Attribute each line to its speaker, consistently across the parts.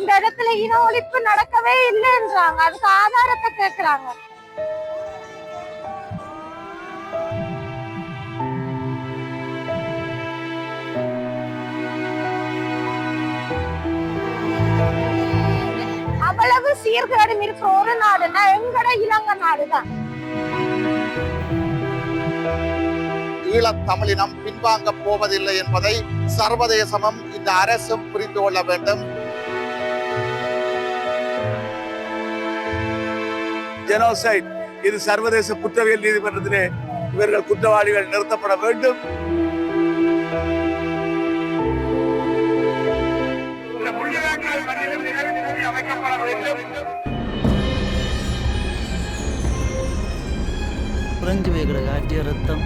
Speaker 1: இந்த இடத்துல இன ஒழிப்பு நடக்கவே இல்லைன்றாங்க. அதுக்கு ஆதாரத்தை கேக்குறாங்க. அவ்வளவு சீர்கேடும் இருக்கிற ஒரு நாடுன்னா எங்கட இலங்கை நாடுதான்.
Speaker 2: ஈழத் தமிழினம் பின்வாங்க போவதில்லை என்பதை சர்வதேசமும் இந்த அரசும் புரிந்து கொள்ள வேண்டும்.
Speaker 3: ஜெனோசைட். இது சர்வதேச குற்றவியல் நீதிமன்றத்திலே இவர்கள் குற்றவாளிகள் நிறுத்தப்பட வேண்டும்.
Speaker 4: உறைஞ்சு போய்கிற காட்டிய ரத்தம்.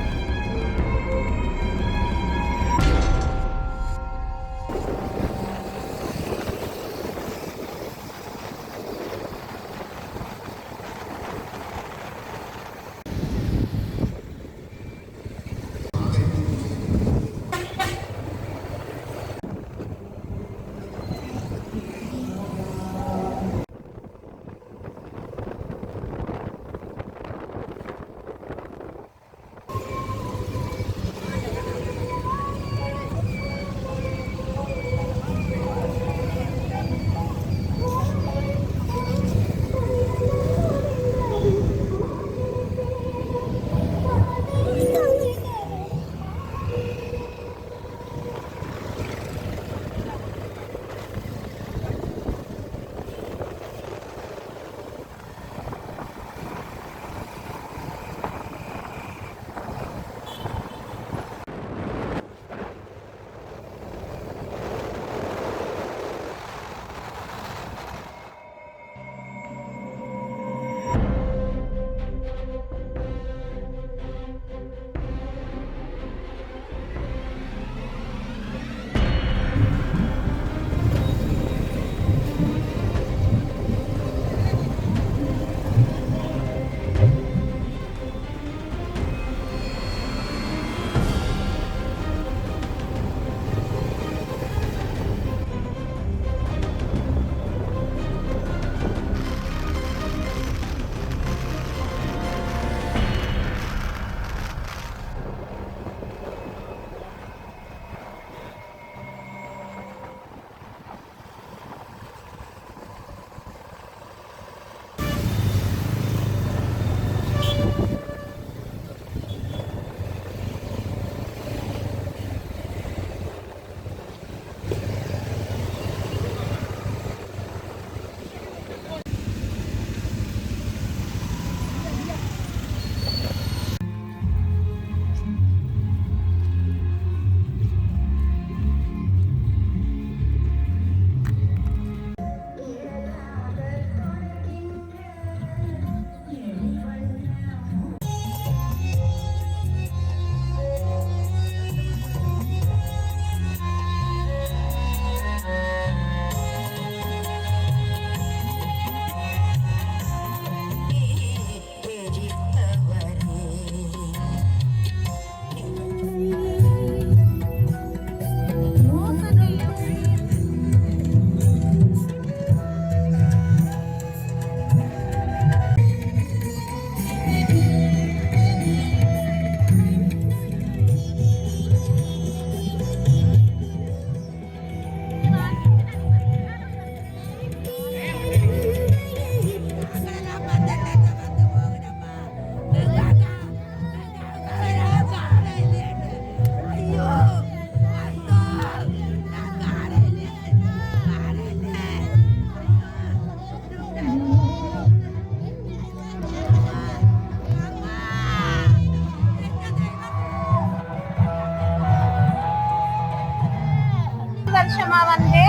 Speaker 1: வருஷமா வந்து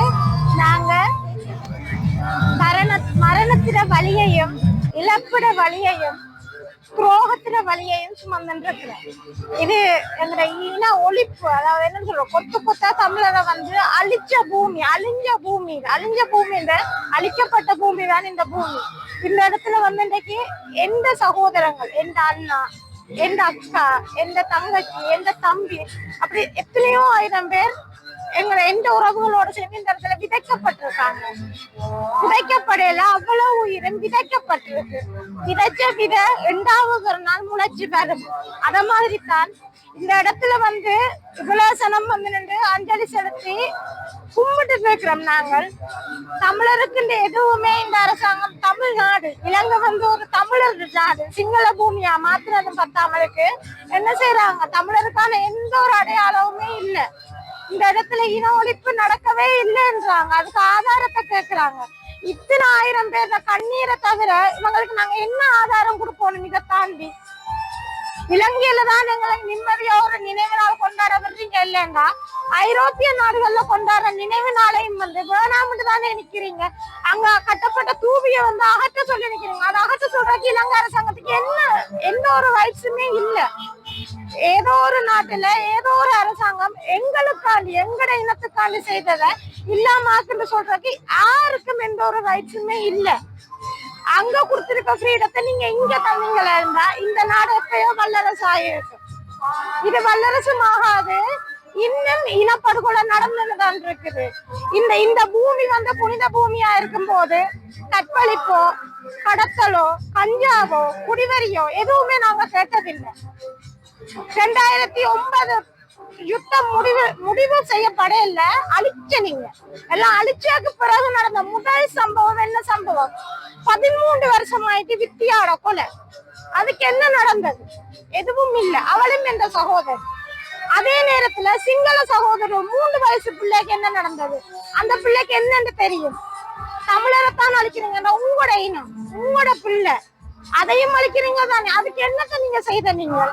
Speaker 1: நாங்க மரண மரணத்திட வழியையும் இழப்பிட வழியையும் துரோகத்தின வழியையும் சுமந்துருக்கிறோம் இது எங்களோட இன ஒழிப்பு அதாவது என்ன சொல்றோம் கொத்து கொத்தா தமிழரை வந்து அழிச்ச பூமி அழிஞ்ச பூமி அழிஞ்ச பூமி இந்த அழிக்கப்பட்ட பூமி தான் இந்த பூமி. இந்த இடத்துல வந்து இன்றைக்கு எந்த சகோதரங்கள் எந்த அண்ணா எந்த அக்கா எந்த தங்கச்சி எந்த தம்பி அப்படி எத்தனையோ ஆயிரம் பேர் எங்களை எந்த உறவுகளோட சேர்ந்து இந்த இடத்துல விதைக்கப்பட்டிருக்காங்க. விதைக்கப்படையில அவ்வளவு உயிரும் விதைக்கப்பட்டிருக்கு. விதைச்ச வித எண்டாவது நாள் முளைச்சு வரும் அத மாதிரி தான் இந்த இடத்துல வந்து இவ்வளவு சனம் வந்து நின்று அஞ்சலி செலுத்தி கும்பிட்டு இருக்கிறோம் நாங்கள். தமிழருக்கு இந்த எதுவுமே இந்த அரசாங்கம் தமிழ்நாடு. இலங்கை வந்து ஒரு தமிழர் நாடு. சிங்கள பூமியா மாத்திரம் பத்தாமலுக்கு என்ன செய்யறாங்க தமிழருக்கான எந்த ஒரு அடையாளமுமே இல்லை. இந்த இடத்துல இன ஒழிப்பு நடக்கவே இல்லைன்றாங்க. அதுக்கு ஆதாரத்தை கேட்கிறாங்க இத்தனை ஆயிரம் பேர் கண்ணீரை தவிர இவங்களுக்கு நாங்க என்ன ஆதாரம் கொடுப்போம் இதை தாண்டி? இலங்கையில தான் எங்களை நிம்மதியா ஒரு நினைவு நாள் கொண்டாட வர்றீங்க இல்லைன்னா ஐரோப்பிய நாடுகள்ல கொண்டாடுற நினைவு நாளையும் வந்து வேணாம்னு தானே நிக்கிறீங்க. அங்க கட்டப்பட்ட தூவிய வந்து அகற்ற சொல்லி நிக்கிறீங்க. அதை அகற்ற சொல்றதுக்கு இலங்கை அரசாங்கத்துக்கு என்ன எந்த ஒரு ரைட்ஸுமே இல்லை. ஏதோ ஒரு நாட்டுல ஏதோ ஒரு அரசாங்கம் எங்களுக்காண்டி எங்கட இனத்துக்காண்டி செய்ததை இல்லாம சொல்றதுக்கு யாருக்கும் எந்த ஒரு ரைட்ஸுமே இல்ல. அங்க கொடுத்திருக்க ஃப்ரீடத்தை நீங்க இங்க தந்தீங்களா இருந்தா இந்த நாடு எப்பயோ வல்லரசு ஆயிருக்கும் இது வல்லரசும் ஆகாது இன்னும் இனப்படுகொலை நடந்துதான் இருக்குது. இந்த இந்த பூமி வந்து புனித பூமியா இருக்கும் போது கற்பழிப்போ கடத்தலோ கஞ்சாவோ குடிவரியோ எதுவுமே நாங்க கேட்டதில்லை. ரெண்டாயிரத்தி ஒன்பது யுத்தம் முடிவு முடிவு செய்யப்படையில அழிச்ச நீங்க. எல்லாம் அழிச்சதுக்கு பிறகு நடந்த முதல் சம்பவம் என்ன சம்பவம்? பதிமூன்று வருஷம் ஆயிட்டு வித்தியாட கொலை. அதுக்கு என்ன நடந்தது? எதுவும் இல்ல. அவளும் என்ற சகோதரி அதே நேரத்துல சிங்கள சகோதரர் மூன்று வயசு பிள்ளைக்கு என்ன நடந்தது? அந்த பிள்ளைக்கு என்னன்னு தெரியும். தமிழரைத்தான் அழிக்கிறீங்கன்னா உங்களோட இனம் உங்களோட பிள்ளை. அதையும் அழிக்கிறீங்க தானே? அதுக்கு என்னத்தை நீங்க செய்த நீங்கள்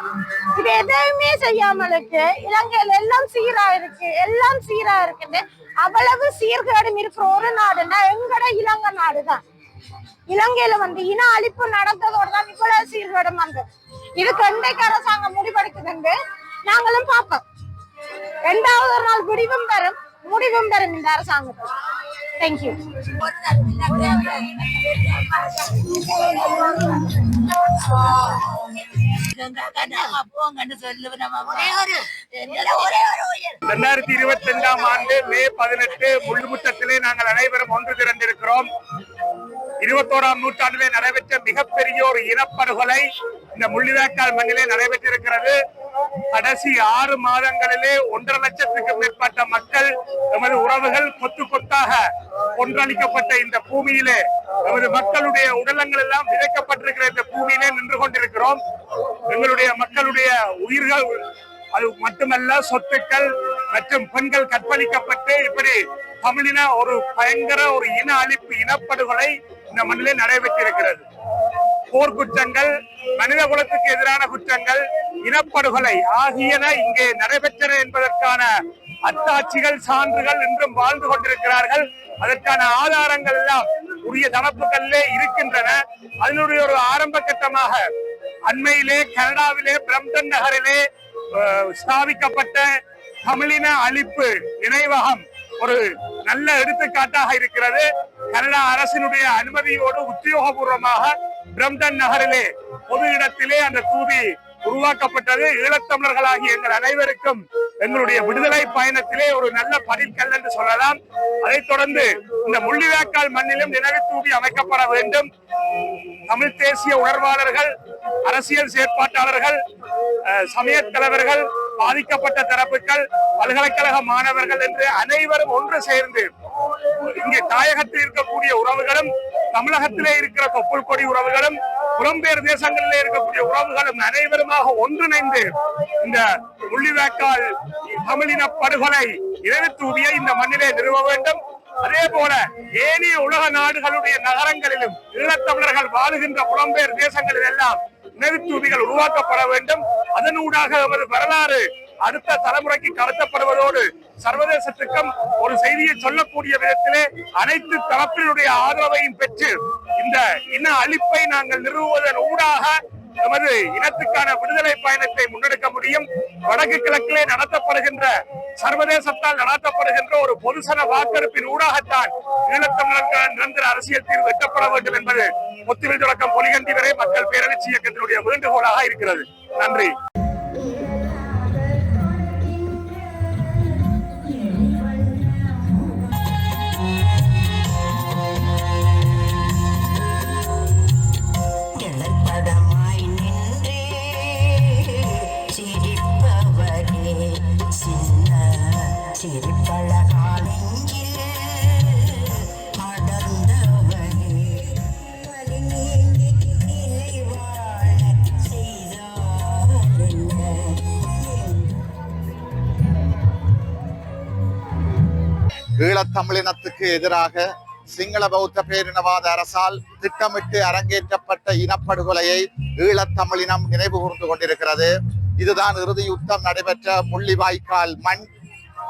Speaker 1: இது எதையுமே செய்யாமலுக்கு இலங்கையில எல்லாம் சீரா இருக்கு. எல்லாம் சீரா இருக்குது அவ்வளவு சீர்கேடும் இருக்கிற ஒரு நாடுன்னா எங்கட இலங்கை நாடுதான். இலங்கையில வந்து இன அழிப்பு நடந்ததோட தான் இவ்வளவு சீர்கேடும் வந்தது. இதுக்கு இன்றைக்கு அரசாங்கம் முடிவெடுக்குதுண்டு நாங்களும் பார்ப்போம். இரண்டாவது ஒரு நாள் முடிவும் பெறும் முடிவும் தரும் இந்த அரசாங்கம் தேங்க்யூ
Speaker 4: போங்கன்னு
Speaker 5: இரண்டாயிரத்தி இருபத்தி ரெண்டாம் ஆண்டு மே பதினெட்டு முள்ளுமுத்தத்திலே நாங்கள் அனைவரும் ஒன்று திரண்டிருக்கிறோம் இருபத்தோராம் நூற்றாண்டிலே நடைபெற்ற மிகப்பெரிய ஒரு இனப்படுகொலை இந்த முள்ளிவாய்க்கால் மண்ணிலே நடைபெற்றிருக்கிறது. கடைசி ஆறு மாதங்களிலே ஒன்றரை லட்சத்துக்கு மேற்பட்ட மக்கள் எமது உறவுகள் கொத்து கொத்தாக கொன்றளிக்கப்பட்ட இந்த பூமியிலே எமது மக்களுடைய உடலங்கள் எல்லாம் விதைக்கப்பட்டிருக்கிற இந்த பூமியிலே நின்று கொண்டிருக்கிறோம். எங்களுடைய மக்களுடைய உயிர்கள் அது மட்டுமல்ல சொத்துக்கள் மற்றும் பெண்கள் கற்பழிக்கப்பட்டு இப்படி தமிழின ஒரு பயங்கர ஒரு இன அழிப்பு இனப்படுகொலை இந்த மண்ணிலே நடைபெற்றிருக்கிறது. போர் குற்றங்கள் மனித குலத்துக்கு எதிரான குற்றங்கள் இனப்படுகொலை ஆகியன இங்கே நடைபெற்றன என்பதற்கான அத்தாட்சிகள் சான்றுகள் இன்றும் வாழ்ந்து கொண்டிருக்கிறார்கள். அதற்கான ஆதாரங்கள் எல்லாம் உரிய தரப்புகளிலே இருக்கின்றன. அதனுடைய ஒரு ஆரம்ப கட்டமாக அண்மையிலே கனடாவிலே பிரம்டன் நகரிலே ஸ்தாபிக்கப்பட்ட தமிழின அழிப்பு நினைவகம் ஒரு நல்ல எடுத்துக்காட்டாக இருக்கிறது. கனடா அரசினுடைய அனுமதியோடு உத்தியோகபூர்வமாக பிரம்டன் நகரிலே பொது இடத்திலே அந்த தூதி உருவாக்கப்பட்டது. ஈழத்தமிழர்களாகிய எங்கள் அனைவருக்கும் எங்களுடைய விடுதலை பயணத்திலே ஒரு நல்ல படிக்கல் என்று சொல்லலாம். அதைத் தொடர்ந்து இந்த முள்ளிவாய்க்கால் மண்ணிலும் நினைவு தூவி அமைக்கப்பட வேண்டும். தமிழ் தேசிய உணர்வாளர்கள் அரசியல் செயற்பாட்டாளர்கள் சமய தலைவர்கள் பாதிக்கப்பட்ட தரப்புகள் பல்கலைக்கழக மாணவர்கள் என்று அனைவரும் ஒன்று சேர்ந்து இங்கே தாயகத்தில் இருக்கக்கூடிய உறவுகளும் தமிழகத்திலே இருக்கிற தொப்புள் கொடி உறவுகளும் புலம்பெயர் தேசங்களிலே இருக்கக்கூடிய உறவுகளும் அனைவருமாக ஒன்றிணைந்து இந்த முள்ளிவாய்க்கால் தமிழின படுகொலை இரவு தூவியை இந்த மண்ணிலே நிறுவ வேண்டும். அதே போல ஏனைய உலக நாடுகளுடைய நகரங்களிலும் ஈழத்தமிழர்கள் வாழுகின்ற புலம்பெயர் தேசங்களில் எல்லாம் நினைவுத்தூபிகள் உருவாக்கப்பட வேண்டும். அதனூடாக அவர் வரலாறு அடுத்த தலைமுறைக்கு கடத்தப்படுவதோடு சர்வதேசத்துக்கும் ஒரு செய்தியை சொல்லக்கூடிய விதத்திலே அனைத்து தரப்பினுடைய ஆதரவையும் பெற்று இந்த இன அழிப்பை நாங்கள் நிறுவுவதன் ஊடாக நமது இனத்துக்கான விடுதலை பயணத்தை முன்னெடுக்க முடியும். வடக்கு கிழக்கிலே நடத்தப்படுகின்ற சர்வதேசத்தால் நடாத்தப்படுகின்ற ஒரு பொதுசன வாக்கெடுப்பின் ஊடாகத்தான் ஈழத்தமிழர்கள் நிரந்தர அரசியல் தீர்வு எட்டப்பட வேண்டும் என்பது முத்துவில் தொடக்கம் பொலிகந்தி வரை மக்கள் பேரழிச்சி இயக்கத்தினுடைய வேண்டுகோளாக இருக்கிறது. நன்றி.
Speaker 2: ஈழத்தமிழினத்துக்கு எதிராக சிங்கள பௌத்த பேரினவாத அரசால் திட்டமிட்டு அரங்கேற்றப்பட்ட இனப்படுகொலையை ஈழத்தமிழினம் நினைவு கூர்ந்து கொண்டிருக்கிறது. இதுதான் இறுதி யுத்தம் நடைபெற்ற முள்ளிவாய்க்கால் மண்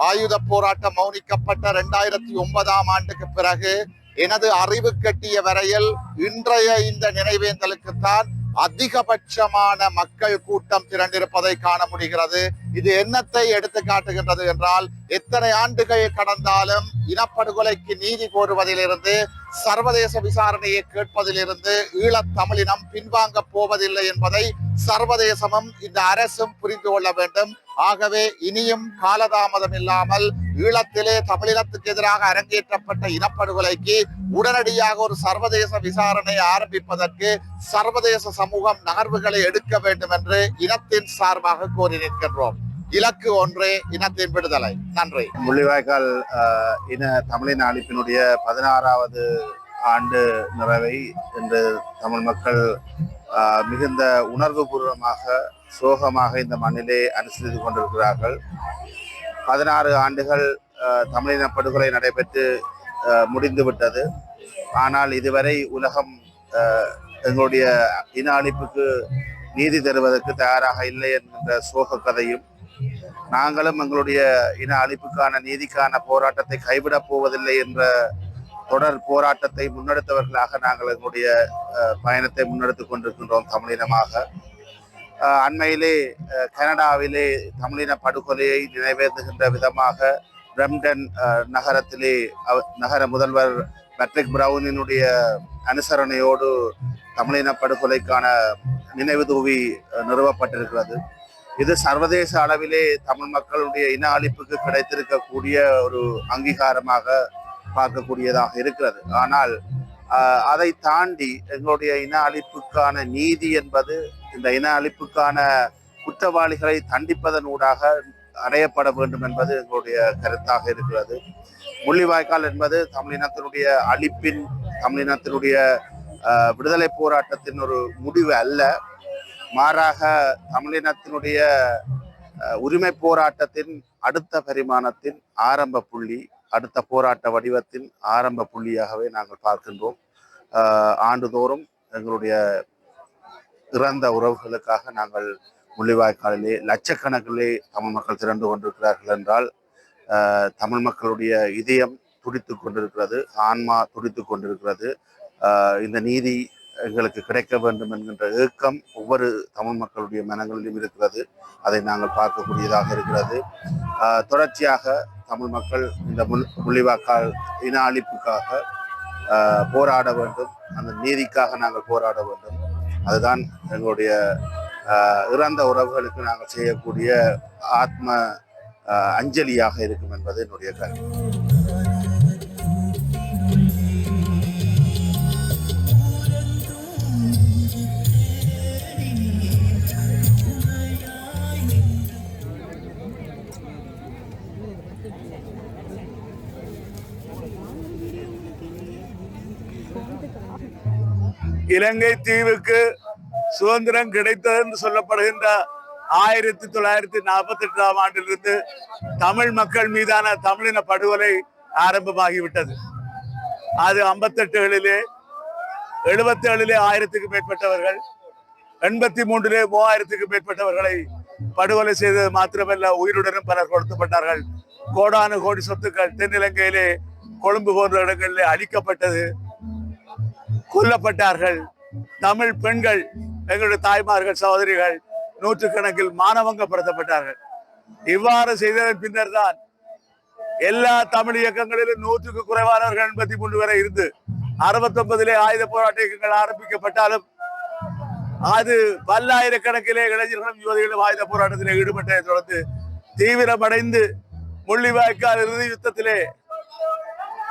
Speaker 2: ஆயுத போராட்டம் மௌனிக்கப்பட்ட இரண்டாயிரத்தி ஒன்பதாம் ஆண்டுக்கு பிறகு எனது அறிவு கட்டிய வரையில் இன்றைய இந்த நினைவேந்தலுக்குத்தான் அதிகபட்சமான மக்கள் கூட்டம் திரண்டிருப்பதை காண முடிகிறது. இது என்னத்தை எடுத்து காட்டுகின்றது என்றால் எத்தனை ஆண்டுகள் கடந்தாலும் இனப்படுகொலைக்கு நீதி கோருவதிலிருந்து சர்வதேச விசாரணையை கேட்பதிலிருந்து ஈழத் தமிழினம் பின்வாங்க போவதில்லை என்பதை சர்வதேசமும் இந்த அரசும் புரிந்து கொள்ள வேண்டும். ஆகவே இனியும் காலதாமதம் இல்லாமல் ஈழத்திலே தமிழினத்துக்கு எதிராக அரங்கேற்றப்பட்ட இனப்படுகொலைக்கு உடனடியாக ஒரு சர்வதேச விசாரணை ஆரம்பிப்பதற்கு சர்வதேச சமூகம் நகர்வுகளை எடுக்க வேண்டும் என்று இனத்தின் சார்பாக கோரி நிற்கின்றோம். இலக்கு ஒன்றே இனத்தின் விடுதலை நன்றி.
Speaker 6: முள்ளிவாய்க்கால் இன தமிழின அழிப்பினுடைய பதினாறாவது ஆண்டு நிறைவை இன்று தமிழ் மக்கள் மிகுந்த மிகுந்த உணர்வுபூர்வமாக சோகமாக இந்த மண்ணிலே அனுசரித்து கொண்டிருக்கிறார்கள். பதினாறு ஆண்டுகள் தமிழின படுகொலை நடைபெற்று முடிந்துவிட்டது. ஆனால் இதுவரை உலகம் எங்களுடைய இன அழிப்புக்கு நீதி தருவதற்கு தயாராக இல்லை என்கின்ற சோக கதையும் நாங்களும் எங்களுடைய இன அழிப்புக்கான நீதிக்கான போராட்டத்தை கைவிடப் போவதில்லை என்ற தொடர் போராட்டத்தை முன்னெடுத்தவர்களாக நாங்கள் எங்களுடைய பயணத்தை முன்னெடுத்துக் கொண்டிருக்கின்றோம் தமிழினமாக. அண்மையிலே கனடாவிலே தமிழின படுகொலையை நினைவேந்துகின்ற விதமாக பிரம்டன் நகரத்திலே நகர முதல்வர் பேட்ரிக் பிரவுனினுடைய அனுசரணையோடு தமிழின படுகொலைக்கான நினைவு தூவி நிறுவப்பட்டிருக்கிறது. இது சர்வதேச அளவிலே தமிழ் மக்களுடைய இன அழிப்புக்கு கிடைத்திருக்கக்கூடிய ஒரு அங்கீகாரமாக பார்க்கக்கூடியதாக இருக்கிறது. ஆனால் அதை தாண்டி எங்களுடைய இன அழிப்புக்கான நீதி என்பது இந்த இன அழிப்புக்கான குற்றவாளிகளை தண்டிப்பதனூடாக அடையப்பட வேண்டும் என்பது எங்களுடைய கருத்தாக இருக்கிறது. முள்ளிவாய்க்கால் என்பது தமிழினத்தினுடைய அழிப்பின் தமிழினத்தினுடைய விடுதலை போராட்டத்தின் ஒரு முடிவு அல்ல. மாறாக தமிழினத்தினுடைய உரிமை போராட்டத்தின் அடுத்த பரிமாணத்தின் ஆரம்ப புள்ளி அடுத்த போராட்ட வடிவத்தின் ஆரம்ப புள்ளியாகவே நாங்கள் பார்க்கின்றோம். ஆண்டுதோறும் எங்களுடைய இறந்த உறவுகளுக்காக நாங்கள் முள்ளிவாய்க்காலிலே லட்சக்கணக்கிலே தமிழ் மக்கள் திரண்டு கொண்டிருக்கிறார்கள் என்றால் தமிழ் மக்களுடைய இதயம் துடித்து கொண்டிருக்கிறது ஆன்மா துடித்து கொண்டிருக்கிறது. இந்த நீதி எங்களுக்கு கிடைக்க வேண்டும் என்கின்ற ஏக்கம் ஒவ்வொரு தமிழ் மக்களுடைய மனங்களிலும் இருக்கிறது. அதை நாங்கள் பார்க்கக்கூடியதாக இருக்கிறது. தொடர்ச்சியாக தமிழ் மக்கள் இந்த முள் முள்ளிவாக்கால் இன அழிப்புக்காக போராட வேண்டும். அந்த நீதிக்காக நாங்கள் போராட வேண்டும். அதுதான் எங்களுடைய இறந்த உறவுகளுக்கு நாங்கள் செய்யக்கூடிய ஆத்ம அஞ்சலியாக இருக்கும் என்பது என்னுடைய கருத்து.
Speaker 3: இலங்கை தீவுக்கு சுதந்திரம் கிடைத்தது என்று சொல்லப்படுகின்ற ஆயிரத்தி தொள்ளாயிரத்தி நாற்பத்தி எட்டாம் ஆண்டிலிருந்து தமிழ் மக்கள் மீதான தமிழின படுகொலை ஆரம்பமாகிவிட்டது. அது ஐம்பத்தெட்டுகளிலே எழுபத்தி ஏழிலே ஆயிரத்துக்கு மேற்பட்டவர்கள் எண்பத்தி மூன்றிலே மூவாயிரத்துக்கு மேற்பட்டவர்களை படுகொலை செய்தது மாத்திரமல்ல உயிருடனும் பலர் கொடுக்கப்பட்டார்கள் கோடானு கோடி சொத்துக்கள் தென்னிலங்கையிலே கொழும்பு போன்ற இடங்களிலே அழிக்கப்பட்டது. கொல்லப்பட்டார்கள். தமிழ் பெண்கள் எங்களுடைய தாய்மார்கள் சகோதரிகள் நூற்றுக்கணக்கில் மானவங்கப்படுத்தப்பட்டார்கள் இவ்வாறு செய்ததன் பின்னர் தான் எல்லா தமிழ் இயக்கங்களிலும் நூற்றுக்கு குறைவானவர்கள் எண்பத்தி மூன்று வரை இருந்து அறுபத்தி ஒன்பதிலே ஆயுத போராட்ட இயக்கங்கள் ஆரம்பிக்கப்பட்டாலும் அது பல்லாயிரக்கணக்கிலே இளைஞர்களும் யுவதிகளும் ஆயுத போராட்டத்திலே ஈடுபட்டதை தொடர்ந்து தீவிரமடைந்து முள்ளிவாய்க்கால் இறுதி யுத்தத்திலே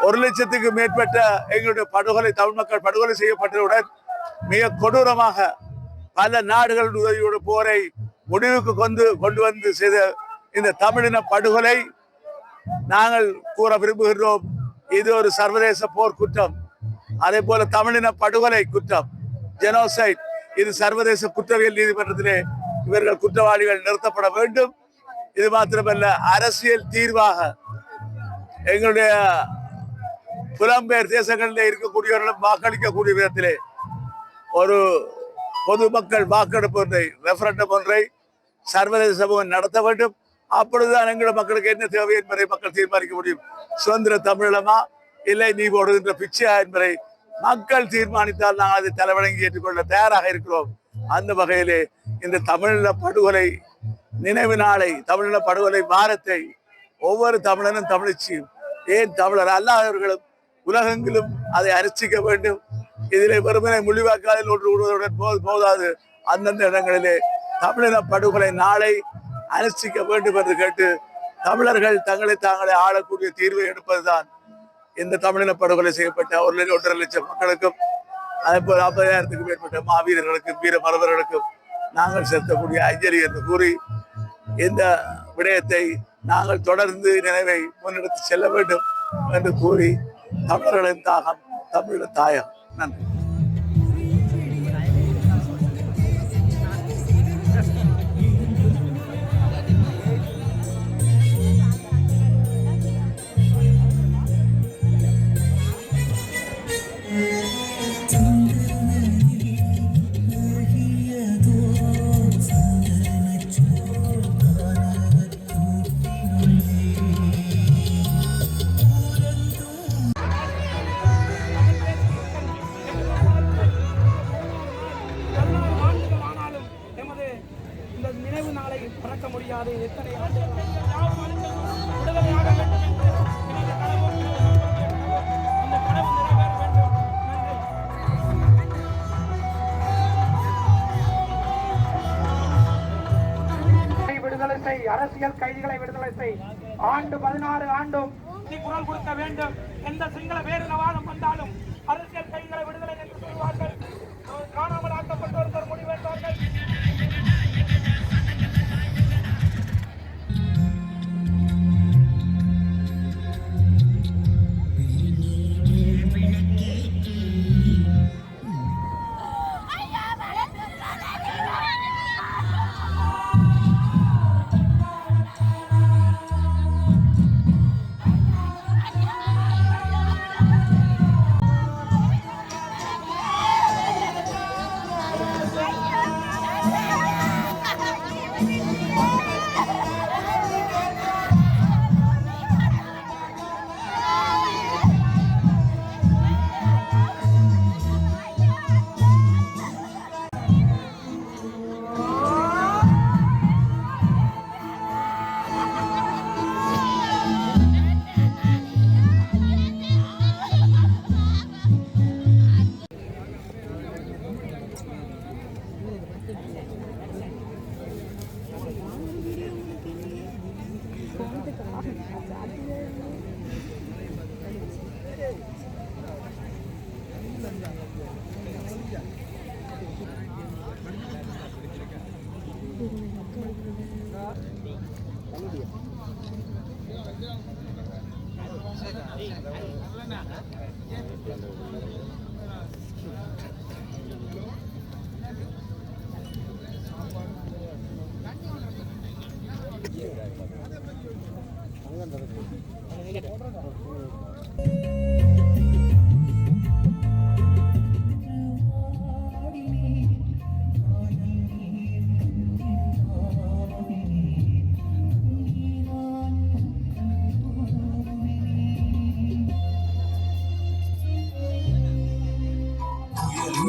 Speaker 3: ஒரு லட்சத்துக்கு மேற்பட்ட எங்களுடைய படுகொலை தமிழ் மக்கள் படுகொலை செய்யப்பட்டவுடன் மிக கொடூரமாக பல நாடுகளின் உதவியோடு போரை முடிவுக்கு கொண்டு கொண்டு வந்து செய்த இந்த தமிழின படுகொலை நாங்கள் கூற விரும்புகின்றோம். இது ஒரு சர்வதேச போர் குற்றம். அதே போல தமிழின படுகொலை குற்றம் ஜெனோசைட் இது சர்வதேச குற்றவியல் நீதிமன்றத்திலே இவர்கள் குற்றவாளிகள் நிறுத்தப்பட வேண்டும். இது மாத்திரமல்ல அரசியல் தீர்வாக எங்களுடைய புலம்பெயர் தேசங்களில் இருக்கக்கூடியவர்களும் வாக்களிக்கக்கூடிய விதத்திலே ஒரு பொதுமக்கள் வாக்கெடுப்பு ஒன்றை ரெஃபரண்டம் ஒன்றை சர்வதேச சமூகம் நடத்த வேண்டும். அப்பொழுதுதான் எங்கள் மக்களுக்கு என்ன தேவை என்பதை மக்கள் தீர்மானிக்க முடியும். சுதந்திர தமிழமா இல்லை நீ போடுகின்ற பிச்சையா என்பதை மக்கள் தீர்மானித்தால் நாங்கள் அதை தலைவணங்கி ஏற்றுக்கொள்ள தயாராக இருக்கிறோம். அந்த வகையிலே இந்த தமிழீழ படுகொலை நினைவு நாளை தமிழீழ படுகொலை வாரத்தை ஒவ்வொரு தமிழனும் தமிழச்சியும் ஏன் தமிழர் அல்லாதவர்களும் உலகெங்கிலும் அதை அரிசிக்க வேண்டும். இதிலே வெறுமனை முள்ளிவாக்காலில் ஒன்று விடுவதுடன் போது போதாது. அந்தந்த இடங்களிலே தமிழின படுகொலை நாளை அனுஷ்டிக்க வேண்டும் என்று கேட்டு தமிழர்கள் தங்களை தாங்களே ஆளக்கூடிய தீர்வை எடுப்பதுதான். இந்த தமிழின படுகொலை செய்யப்பட்ட ஒரு லட்சம் ஒன்றரை லட்சம் மக்களுக்கும் அதே போல் ஐம்பதாயிரத்துக்கும் மேற்பட்ட மாவீரர்களுக்கும் வீர மரபர்களுக்கும் நாங்கள் செலுத்தக்கூடிய அஞ்சலி என்று கூறி இந்த விடயத்தை நாங்கள் தொடர்ந்து நினைவை முன்னெடுத்து செல்ல வேண்டும் என்று கூறி தமிழர்களின் தாகம் தமிழர் தாயம். நன்றி.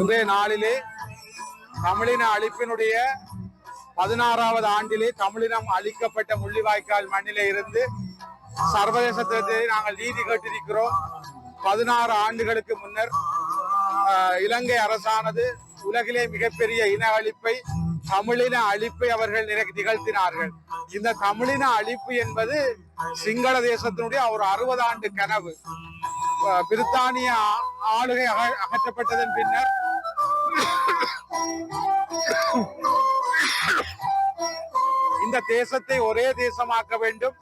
Speaker 7: இன்றைய நாளிலே தமிழின அழிப்பினுடைய பதினாறாவது ஆண்டிலே தமிழினம் அழிக்கப்பட்ட முள்ளிவாய்க்கால் மண்ணிலே இருந்து சர்வதேசத்திலே நாங்கள் நீதி கேட்டிருக்கிறோம். பதினாறு ஆண்டுகளுக்கு முன்னர் இலங்கை அரசானது உலகிலே மிகப்பெரிய இன அழிப்பை தமிழின அழிப்பை அவர்கள் நிகழ்த்தினார்கள். இந்த தமிழின அழிப்பு என்பது சிங்கள தேசத்தினுடைய ஒரு அறுபது ஆண்டு கனவு. பிரித்தானிய ஆ- ஆளுகை அக- அகற்றப்பட்டதன் பின்னர் இந்த தேசத்தை ஒரே தேசமாக்க வேண்டும்.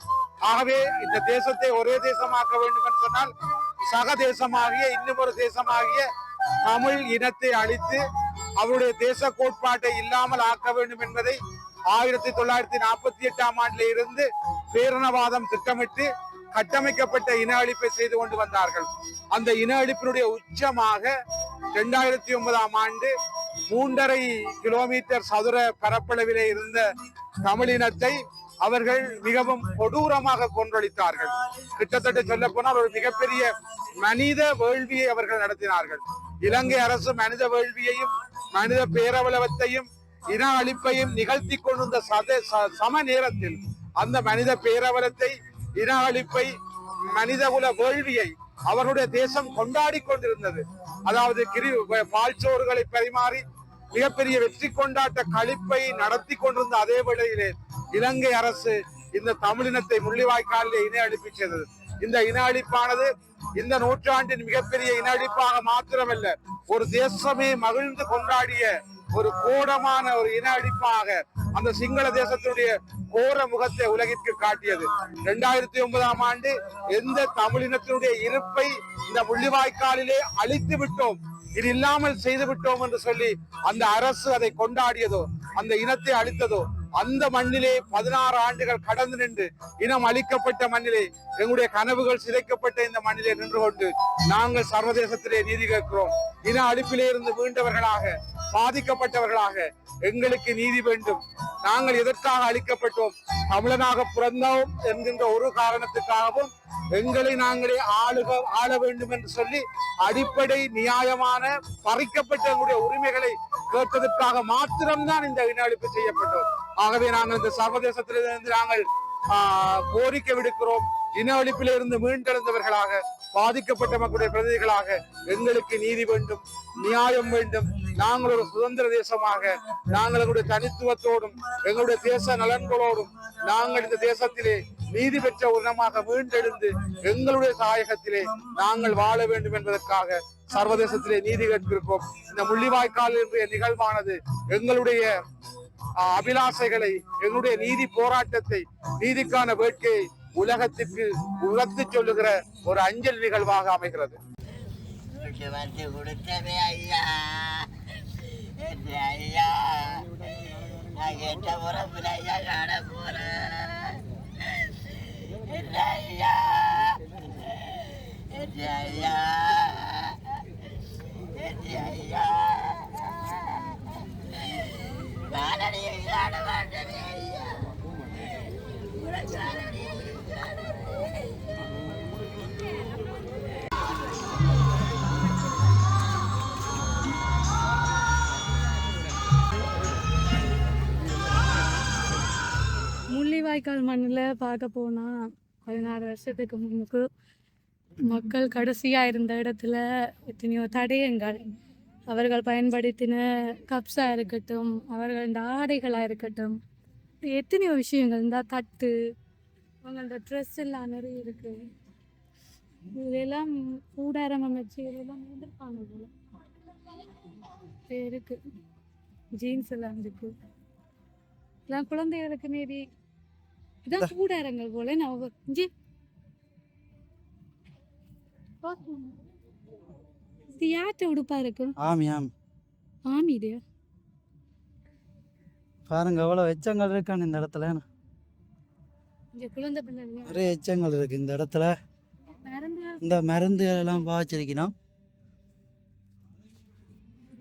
Speaker 7: ஆகவே இந்த தேசத்தை ஒரே தேசமாக்க வேண்டும் என்று சொன்னால் சக தேசமாகிய இன்னும் ஒரு தேசமாகிய தமிழ் இனத்தை அழித்து அவருடைய தேச கோட்பாட்டை இல்லாமல் ஆக்க வேண்டும் என்பதை ஆயிரத்தி தொள்ளாயிரத்தி நாற்பத்தி எட்டாம் ஆண்டில இருந்து பேரணவாதம் திட்டமிட்டு கட்டமைக்கப்பட்ட இன அழிப்பை செய்து கொண்டு வந்தார்கள். அந்த இன அழிப்பினுடைய உச்சமாக ரெண்டாயிரத்தி ஒன்பதாம் ஆண்டு மூன்றரை கிலோமீட்டர் சதுர பரப்பளவிலே இருந்த தமிழினத்தை அவர்கள் மிகவும் கொடூரமாக கொன்றொழித்தார்கள். கிட்டத்தட்ட சொல்ல போனால் ஒரு மிகப்பெரிய மனித வேள்வியை அவர்கள் நடத்தினார்கள். இலங்கை அரசு மனித வேள்வியையும் மனித பேரவலவத்தையும் இன அழிப்பையும் நிகழ்த்தி கொண்டிருந்த சத சம நேரத்தில் அந்த மனித பேரவலத்தை இன அழிப்பை மனிதகுல வேள்வியை அவருடைய தேசம் கொண்டாடி கொண்டிருந்தது. அதாவது கிரி பால்சோறுகளை பரிமாறி மிகப்பெரிய வெற்றி கொண்டாட்ட கழிப்பை நடத்தி கொண்டிருந்த அதே வேளையிலே இலங்கை அரசு இந்த தமிழினத்தை முள்ளிவாய்க்காலிலே இன அழிப்பு செய்தது. இந்த இன அழிப்பானது இந்த நூற்றாண்டின் மிகப்பெரிய இன அழிப்பாக மாத்திரமல்ல ஒரு தேசமே மகிழ்ந்து கொண்டாடிய ஒரு கோடமான ஒரு இன அழிப்பாக அந்த சிங்கள தேசத்தினுடைய கோர முகத்தை உலகிற்கு காட்டியது. இரண்டாயிரத்தி ஒன்பதாம் ஆண்டு எந்த தமிழினத்தினுடைய இருப்பை இந்த முள்ளிவாய்க்காலிலே அழித்து விட்டோம் இது இல்லாமல் செய்து விட்டோம் என்று சொல்லி அந்த அரசு அதை கொண்டாடியதோ அந்த இனத்தை அழித்ததோ அந்த மண்ணிலே பதினாறு ஆண்டுகள் கடந்து நின்று இனம் அழிக்கப்பட்ட மண்ணிலே எங்களுடைய கனவுகள் சிதைக்கப்பட்ட இந்த மண்ணிலே நின்று கொண்டு நாங்கள் சர்வதேசத்திலே நீதி கேட்கிறோம். இன அழிப்பிலே இருந்து மீண்டவர்களாக பாதிக்கப்பட்டவர்களாக எங்களுக்கு நீதி வேண்டும். நாங்கள் எதற்காக அளிக்கப்பட்டோம் தமிழனாக பிறந்தோம் என்கின்ற ஒரு காரணத்துக்காகவும் எங்களை நாங்களே ஆளுக ஆள வேண்டும் என்று சொல்லி அடிப்படை நியாயமான பறிக்கப்பட்ட எங்களுடைய உரிமைகளை கேட்டதற்காக மாத்திரம்தான் இந்த இன அழிப்பு செய்யப்பட்டோம். ஆகவே நாங்கள் இந்த சர்வதேசத்திலிருந்து நாங்கள் கோரிக்கை விடுக்கிறோம். இன அழிப்பிலிருந்து மீண்டெழுந்தவர்களாக பாதிக்கப்பட்ட மக்களுடைய பிரதிநிதிகளாக எங்களுக்கு நீதி வேண்டும் நியாயம் வேண்டும். நாங்கள் ஒரு சுதந்திர தேசமாக நாங்கள் எங்களுடைய தனித்துவத்தோடும் எங்களுடைய தேச நலன்களோடும் நாங்கள் இந்த தேசத்திலே நீதி பெற்ற ஒரு மீண்டெழுந்து எங்களுடைய தாயகத்திலே நாங்கள் வாழ வேண்டும் என்பதற்காக சர்வதேசத்திலே நீதி கேட்டிருக்கோம் இந்த முள்ளிவாய்க்கால் என்ற நிகழ்வானது எங்களுடைய அபிலாஷைகளை அபிலாசைகளை எங்களுடைய நீதி போராட்டத்தை நீதிக்கான வேட்கையை உலகத்திற்கு உயர்த்தி சொல்லுகிற ஒரு அஞ்சல் நிகழ்வாக அமைகிறது.
Speaker 4: ஐயா. ஐயா நான் எட்ட உறப்புல ஐயா காண போறேன் என்ன ஐயா என்ன ஐயா என்ன ஐயா காணடியை காண மாட்டேனே ஐயா காணடியை காண
Speaker 8: முள்ளிவாய்க்கால் மண்ணில் பார்க்க போனால் பதினாறு வருஷத்துக்கு முன்னுக்கு மக்கள் கடைசியாக இருந்த இடத்துல எத்தனையோ தடயங்கள். அவர்கள் பயன்படுத்தின கப்ஸாக இருக்கட்டும் அவர்கள் இந்த ஆடைகளாக இருக்கட்டும் எத்தனையோ விஷயங்கள். இந்த தட்டு அவங்களோட ட்ரெஸ் எல்லாம் நிறைய இருக்குது இதெல்லாம் கூடாரம் அமைச்சு இதெல்லாம் இருந்திருப்பாங்க போல. இருக்கு. ஜீன்ஸ் எல்லாம் இருக்கு. எல்லாம் குழந்தைகளுக்கு மீறி. இதான் கூடாரங்கள் போல. நான் ஜி யார்கிட்ட உடுப்பா இருக்கு
Speaker 9: ஆமி ஆம்.
Speaker 8: ஆமி இது.
Speaker 9: பாருங்க எவ்வளோ எச்சங்கள் இருக்கான்னு இந்த இடத்துல.
Speaker 8: இங்க குழந்தை பிள்ளைங்க
Speaker 9: நிறைய எச்சங்கள் இருக்கு இந்த இடத்துல.
Speaker 8: மறந்து
Speaker 9: இந்த மருந்துகள் எல்லாம் பாய்ச்சிருக்கணும்.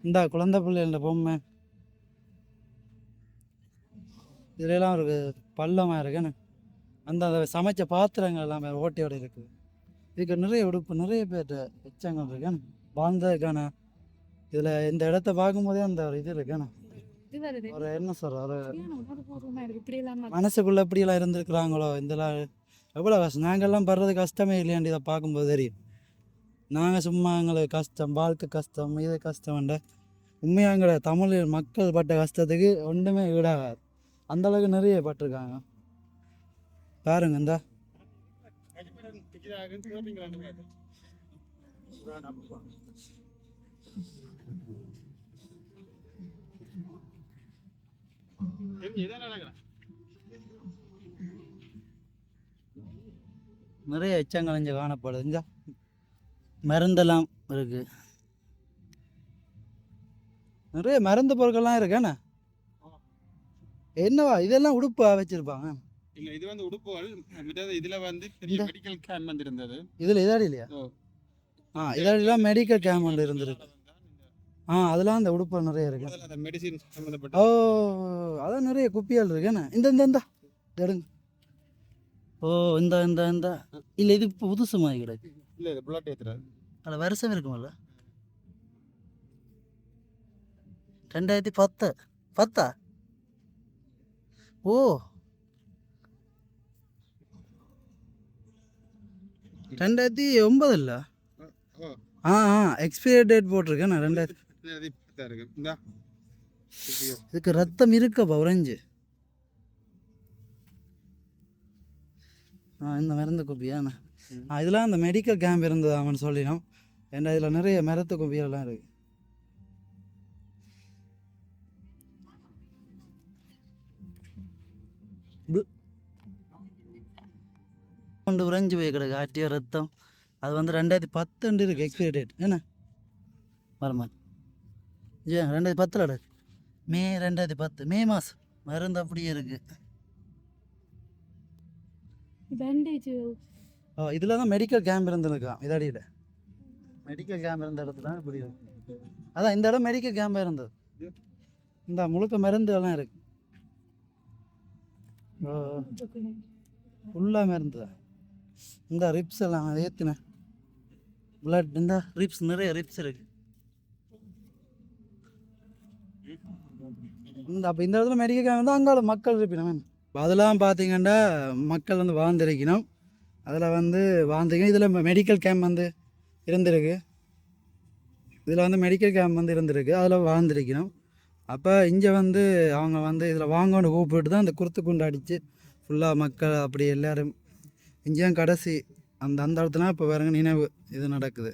Speaker 9: இந்த குழந்தை பிள்ளைகள பொம்மை. இதுலலாம் ஒரு பள்ளமாக இருக்குன்னு அந்த அந்த சமைச்ச பாத்திரங்கள் எல்லாமே ஓட்டையோட இருக்குது இதுக்கு நிறைய உடுப்பு நிறைய பேர் எச்சங்கள் இருக்குன்னு வாழ்ந்ததுக்கான இதில் இந்த இடத்த பார்க்கும்போதே அந்த ஒரு இது
Speaker 8: வருது.
Speaker 9: ஒரு என்ன சொல்ற ஒரு மனசுக்குள்ள எப்படியெல்லாம் இருந்திருக்கிறாங்களோ? இதெல்லாம் எவ்வளோ கஷ்டம். நாங்கள்லாம் படுறது கஷ்டமே இல்லையாண்டி இதை பார்க்கும்போது தெரியும். நாங்கள் சும்மா எங்களுக்கு கஷ்டம் வாழ்க்கை கஷ்டம் இது கஷ்டம்ன்ற உண்மையாக எங்களை தமிழ் மக்கள் பட்ட கஷ்டத்துக்கு ஒன்றுமே ஈடாகாது. அந்த அளவுக்கு நிறைய பட்டிருக்காங்க. பாருங்க இந்த. நிறைய எச்சங்கள் இங்கே காணப்படுது. இங்க மருந்தெல்லாம் இருக்கு. நிறைய மருந்து பொருட்கள்லாம் இருக்கேண்ணே என்னவா? இதெல்லாம் உடுப்பா வச்சிருப்பாங்க.
Speaker 10: இல்ல இது வந்து உடுப்புகள். இதுல வந்து பெரிய மெடிக்கல் கேம்ப் வந்து இருந்தது
Speaker 9: இதில் இதாடி இல்லையா. ஆ இதாடிலாம் மெடிக்கல் கேம்ப் ஒன்று இருந்திருக்கு. ஆ அதெல்லாம் அந்த உடுப்பு நிறைய இருக்கு.
Speaker 10: மெடிசின்
Speaker 9: ஓ அதான் நிறைய குப்பியால் இருக்கு. என்ன? இந்த இந்த இந்த. எடுங்க. ஓ இந்த இந்த இந்த. இல்லை இது புதுசு மாதிரி கிடக்கு.
Speaker 10: இல்ல இது புல்லட் ஏத்துறது
Speaker 9: அதில் வருஷம் இருக்குமல்ல? ரெண்டாயிரத்தி பத்து. பத்தா? ஓ. ரெண்டாயிரத்தி ஒன்பது இல்லை ஆ. ஆ எக்ஸ்பைரி டேட் போட்டிருக்கேன் நான் ரெண்டாயிரத்தி இதுக்கு ரத்தம் இருக்கப்பா உறைஞ்சு. ஆ இந்த மருந்து குப்பியாண்ணா இதெல்லாம் அந்த மெடிக்கல் கேம்ப் இருந்தது அவன் சொல்லினோம் ஏன்னா இதில் நிறைய மரத்து குப்பியெல்லாம் இருக்கு. பு- கொண்டு உறைஞ்சு போய் கிடக்கு ஆட்டிய ரத்தம். அது வந்து ரெண்டாயிரத்தி பத்துண்டு இருக்கு எக்ஸ்பைரி டேட் என்ன? வரமா ஜே ரெண்டாயிரத்தி பத்தில் கிடக்கு மே ரெண்டாயிரத்தி பத்து மே மாதம் மருந்து அப்படியே இருக்கு.
Speaker 8: பேண்டேஜ்
Speaker 9: ஓ இதில் தான் மெடிக்கல் கேம்ப் இருந்திருக்கான். இதடியில் மெடிக்கல் கேம்ப் இருந்த இடத்துல தான் இப்படி இருக்கு. அதான் இந்த இடம் மெடிக்கல் கேம்ப் இருந்தது. இந்த முழுக்க மருந்து எல்லாம் இருக்கு. ஓ ஃபுல்லாக மருந்து. தான் இந்த ரிப்ஸ் எல்லாம் ஏற்றினேன் பிளட் இந்த ரிப்ஸ் நிறைய ரிப்ஸ் இருக்கு. இந்த அப்போ இந்த இடத்துல மெடிக்கல் கேம்ப் வந்து அங்கால மக்கள் இருப்பினவன் அதெல்லாம் பார்த்தீங்கன்னா மக்கள் வந்து வாழ்ந்திருக்கணும். அதில் வந்து வாழ்ந்திருக்கணும். இதில் மெடிக்கல் கேம்ப் வந்து இருந்திருக்கு. இதில் வந்து மெடிக்கல் கேம்ப் வந்து இருந்திருக்கு. அதில் வாழ்ந்திருக்கணும். அப்போ இங்கே வந்து அவங்க வந்து இதில் வாங்கன்னு கூப்பிட்டு தான் அந்த குருத்து குண்டு அடித்து ஃபுல்லாக மக்கள் அப்படி எல்லோரும் இங்கேயும் கடைசி அந்த அந்த இடத்துல இப்போ வேறங்க நினைவு இது நடக்குது.